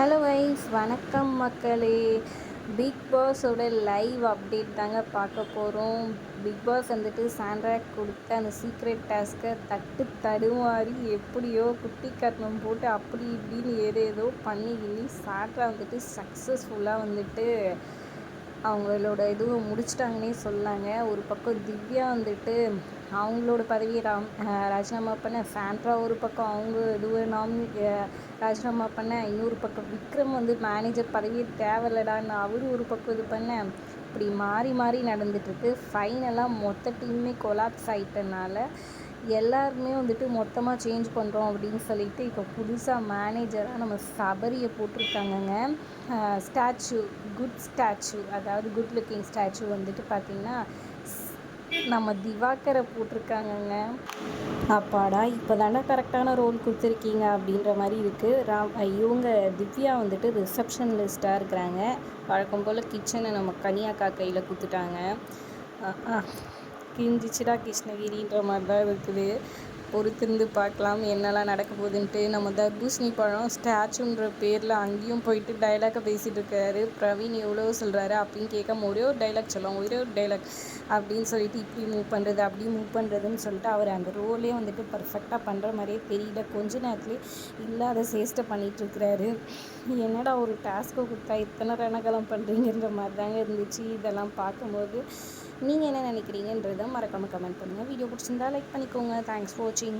Hello wise வணக்கம் மக்களே. Big பாஸோட live update தாங்க பார்க்க போகிறோம் பிக் பாஸ் வந்துட்டு சாண்ட்ராக் கொடுத்த அந்த சீக்ரெட் டாஸ்க்கை தட்டு தடுமாறி எப்படியோ குட்டி கட்டணம் போட்டு அப்படி இப்படின்னு ஏதோ ஏதோ பண்ணி கிண்ணி சாண்ட்ரா வந்துட்டு சக்ஸஸ்ஃபுல்லாக வந்துட்டு அவங்களோட இதுவும் முடிச்சிட்டாங்கன்னே சொல்லாங்க. ஒரு பக்கம் திவ்யா வந்துட்டு அவங்களோட பதவியை ராம் ராஜினாமா பண்ண சாண்ட்ரா ஒரு பக்கம் அவங்க இதுவை நாம் ராஜினாமா பண்ண இன்னொரு பக்கம் விக்ரம் வந்து மேனேஜர் பதவியே தேவையில்லடான்னு அவரு ஒரு பக்கம் இது பண்ண இப்படி மாறி மாறி நடந்துட்டுருக்கு. ஃபைனலாக மொத்த டீமுமே கொலாப்ஸ் ஆகிட்டனால எல்லாருமே வந்துட்டு மொத்தமாக சேஞ்ச் பண்ணுறோம் அப்படின்னு சொல்லிட்டு இப்போ புதுசாக மேனேஜராக நம்ம சபரியை போட்டிருக்காங்கங்க. ஸ்டாச்சு குட் ஸ்டாச்சு அதாவது குட் லுக்கிங் ஸ்டாச்சு வந்துட்டு பார்த்திங்கன்னா நம்ம திவாகரை போட்டிருக்காங்கங்க. அப்பாடா இப்போ தானே கரெக்டான ரோல் கொடுத்துருக்கீங்க அப்படின்ற மாதிரி இருக்குது ரா இவங்க திவ்யா வந்துட்டு ரிசப்ஷனிஸ்ட்டாக இருக்கிறாங்க. வழக்கம் போல் கிச்சனை நம்ம கனியாக்கா கையில் கொடுத்துட்டாங்க. கிஞ்சிச்சிடா கிருஷ்ணகிரின்ற மாதிரி தான் இருக்குது. பொறுத்திருந்து பார்க்கலாம் என்னெல்லாம் நடக்க போகுதுன்ட்டு. நம்ம தர்பூசணி பழம் ஸ்டாச்சுன்ற பேரில் அங்கேயும் போயிட்டு டைலாக்கை பேசிகிட்டு இருக்காரு. பிரவீன் எவ்வளோ சொல்கிறாரு அப்படின்னு கேட்காம ஒரே ஒரு டைலாக் சொல்லுவோம் ஒரே ஒரு டைலாக் அப்படின்னு சொல்லிட்டு இப்படி மூவ் பண்ணுறது அப்படி மூவ் பண்ணுறதுன்னு சொல்லிட்டு அவர் அந்த ரோலே வந்துட்டு பர்ஃபெக்டாக பண்ணுற மாதிரியே தெரியல. கொஞ்ச நேரத்துலேயே இல்லாத சேஷ்டை பண்ணிகிட்ருக்கிறாரு என்னடா ஒரு டாஸ்க்கை கொடுத்தா இத்தனை ரணகலம் பண்ணுறீங்கன்ற மாதிரி தாங்க இருந்துச்சு. இதெல்லாம் பார்க்கும்போது நீங்கள் என்ன நினைக்கிறீங்கன்றதை மறக்காமல் கமெண்ட் பண்ணுங்கள் வீடியோ பிடிச்சிருந்தா லைக் பண்ணிக்கோங்க. தேங்க்ஸ் ஃபார் வாட்சிங்